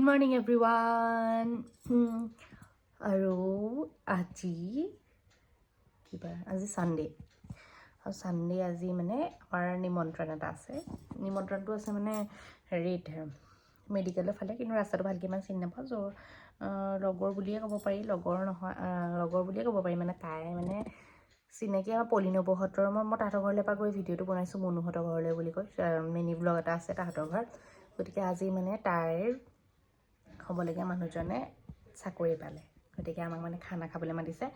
Good morning everyone আৰু আজি কিবা আজি ছানডে আৰু ছানডে আজি মানে আমাৰ নিমন্ত্ৰণ এটা আছে নিমন্ত্ৰণটো আছে মানে হেৰিত মেডিকেলৰ ফালে কিন্তু ৰাস্তাটো ভালকৈ ইমান চিনি নাপাওঁ চ' লগৰ বুলিয়ে ক'ব পাৰি লগৰ নহয় লগৰ বুলিয়ে ক'ব পাৰি মানে তাই মানে চিনাকি আমাৰ পলিনবহঁতৰ মই মই তাহাঁতৰ ঘৰলৈ পৰা গৈ ভিডিঅ'টো বনাইছোঁ মনোহঁতৰ ঘৰলৈ বুলি কৈ মিনি ব্লগ এটা আছে তাহাঁতৰ ঘৰত গতিকে আজি মানে তাইৰ হ'বলগীয়া মানুহজনে চাকৰি পালে। গতিকে আমাক মানে খানা খাবলৈ মাতিছে।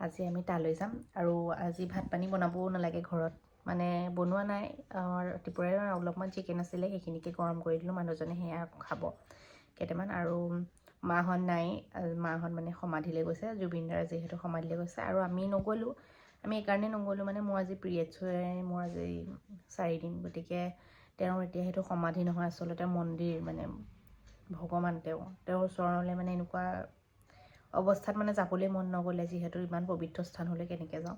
আজি আমি তালৈ যাম আৰু আজি ভাত পানী বনাবও নালাগে ঘৰত। মানে বনোৱা নাই ৰাতিপুৱাই অলপমান চিকেন আছিলে সেইখিনিকে গৰম কৰি দিলোঁ মানুহজনে সেয়া খাব। কেইটামান আৰু মাহঁত নাই মাহঁত মানে সমাধিলৈ গৈছে জুবিনদাৰ যিহেতু সমাধিলৈ গৈছে। আৰু আমি নগ'লোঁ আমি এইকাৰণে নগ'লোঁ মানে মোৰ আজি পিৰিয়ডছ হৈ মোৰ আজি চাৰিদিন গতিকে তেওঁৰ এতিয়া সেইটো সমাধি নহয় আচলতে মন্দিৰ মানে ভগৱান তেওঁ তেওঁৰ ওচৰলৈ মানে এনেকুৱা অৱস্থাত মানে যাবলৈ মন নগ'লে যিহেতু ইমান পবিত্ৰ স্থান হ'লে কেনেকৈ যাওঁ।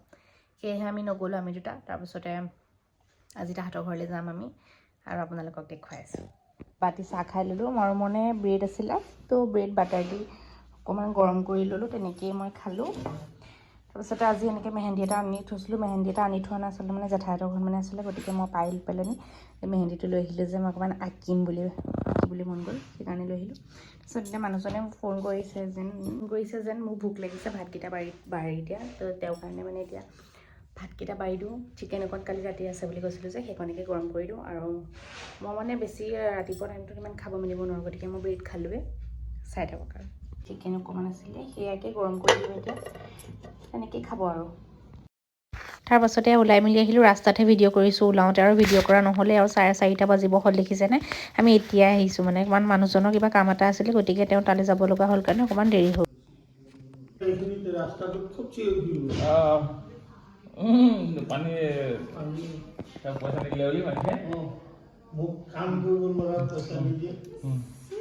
সেয়েহে আমি নগ'লোঁ আমি দুটা তাৰপিছতে আজি তাহাঁতৰ ঘৰলৈ যাম আমি আৰু আপোনালোকক দেখুৱাই আছোঁ। বাতি চাহ খাই ল'লোঁ মোৰ মানে ব্ৰেড আছিলে তো ব্ৰেড বাটাৰ দি অকণমান গৰম কৰি ল'লোঁ তেনেকেই মই খালোঁ। তাৰপিছতে আজি এনেকৈ মেহেন্দি এটা আনি থৈছিলোঁ। মেহেন্দি এটা আনি থোৱা নাছিলে মানে জেঠাইহঁতৰ ঘৰত মানে আছিলে গতিকে মই পাই পেলানি মেহেন্দিটো লৈ আহিলোঁ যে মই অকণমান আঁকিম বুলি আঁকিবলৈ মন গ'ল সেইকাৰণে লৈ আহিলোঁ। তাৰপিছত এতিয়া মানুহজনে ফোন কৰিছে যেন কৰিছে যেন মোক ভোক লাগিছে ভাতকেইটা বাঢ়ি বাঢ়ি দিয়া তো তেওঁৰ কাৰণে মানে এতিয়া ভাতকেইটা বাঢ়ি দিওঁ। চিকেন অকণ কালি ৰাতি আছে বুলি কৈছিলোঁ যে সেইকণকে গৰম কৰি দিওঁ আৰু মই মানে বেছি ৰাতিপুৱা টাইমটোত ইমান খাব মেলিব নোৱাৰোঁ গতিকে মই ব্ৰেড খালোৱে চাই থাকক আৰু। চিকেন অকণমান আছিলে সেয়াকে গৰম কৰি দিওঁ এতিয়া। তেনেকেই খাব আৰু। তাৰ পাছতে ওলাই মেলি আহিলোঁ ৰাস্তাতহে ভিডিঅ' কৰিছোঁ ওলাওঁতে আৰু ভিডিঅ' কৰা নহ'লে আৰু চাৰে চাৰিটা বাজিব হ'ল দেখিছেনে? আমি এতিয়াই আহিছোঁ মানে অকণমান মানুহজনৰ কিবা কাম এটা আছিলে গতিকে তেওঁ তালৈ যাব লগা হ'ল কাৰণে অকণমান দেৰি হ'ল। পানী পইচা নিদিলে বুলি মানুহে মোক কাম কৰিব নোৱাৰা পইচা নিদিয়ে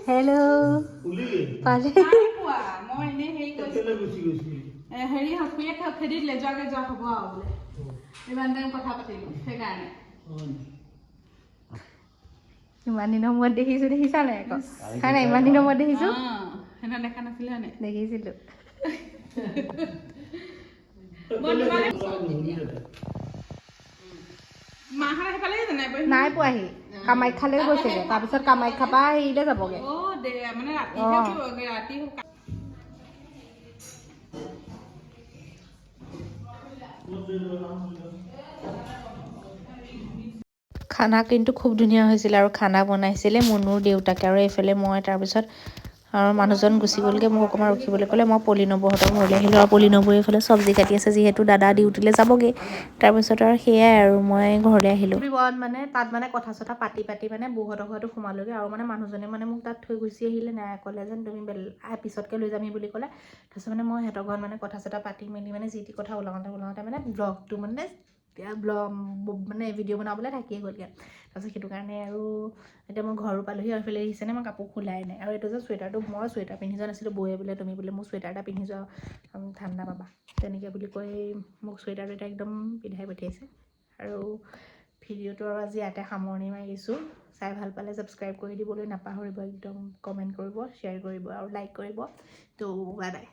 হেল্ল' পালে কোৱা মই এনেই হেৰি কৰিছো কেলে গুচি গৈছিলি এ, হেৰি খুৰীয়ে খেদি দিলে যোৱাকে যোৱা হ'ব আৰু বোলে ইমান টাইম কথা পাতিলো সেইকাৰণে ইমান দিনৰ মূৰত দেখিছোঁ দেখিছা নাই আকৌ হয় নাই ইমান দিনৰ মূৰত দেখিছোঁ অঁ সেইদিনা দেখা নাছিলে হয়নে দেখিছিলোঁ। মাহঁত সেইফালে জানে নাই পোৱাহি কামাখ্যালৈ গৈছিলে তাৰপিছত কামাখ্যাৰ পৰা হেৰিলৈ যাবগৈ। অ' দে মানে ৰাতি অঁ। ৰাতি খানা কিন্তু খুব ধুনীয়া হৈছিলে আৰু খানা বনাইছিলে মুনুৰ দেউতাকে। আৰু এইফালে মই তাৰপিছত আৰু মানুহজন গুচি গ'লগৈ মোক অকণমান ৰখিবলৈ ক'লে মই পলি নবৌহঁতৰ ঘৰলৈ আহিলোঁ আৰু পলি নবৌয়ে এইফালে চব্জি কাটি আছে যিহেতু দাদা ডিউটিলৈ যাবগৈ। তাৰপিছত আৰু সেয়াই আৰু মই ঘৰলৈ আহিলোঁ। মানে তাত মানে কথা চথা পাতি পাতি মানে বৌহঁতৰ ঘৰতো সোমালোগৈ আৰু মানে মানুহজনে মানে মোক তাত থৈ গুচি আহিলে নাই ক'লে যেন তুমি পিছতকৈ লৈ যামহি বুলি ক'লে। তাৰপিছত মানে মই সিহঁতৰ ঘৰত মানে কথা চথা পাতি মেলি মানে যি টি কথা ওলাওঁতে ওলাওঁতে মানে ব্লগটো মানে এতিয়া ব্লগ মানে ভিডিঅ' বনাবলৈ থাকিয়ে গ'লগৈ। তাৰপিছত সেইটো কাৰণে আৰু এতিয়া মই ঘৰো পালোহি এইফালে আহিছেনে মই কাপোৰ খোলাই নাই। আৰু এইটো যে চুৱেটাৰটো মই চুৱেটাৰ পিন্ধি যোৱা নাছিলোঁ বৌয়ে বোলে তুমি বোলে মোৰ চুৱেটাৰ এটা পিন্ধি যোৱা ঠাণ্ডা পাবা। তেনেকৈ বুলি কৈ মোক চুৱেটাৰটো এটা একদম পিন্ধাই পঠিয়াইছে। আৰু ভিডিঅ'টো আৰু আজি ইয়াতে সামৰণি মাৰিছোঁ। চাই ভাল পালে ছাবস্ক্ৰাইব কৰি দিবলৈ নাপাহৰিব একদম কমেণ্ট কৰিব শ্বেয়াৰ কৰিব আৰু লাইক কৰিব। ত' বাই বাই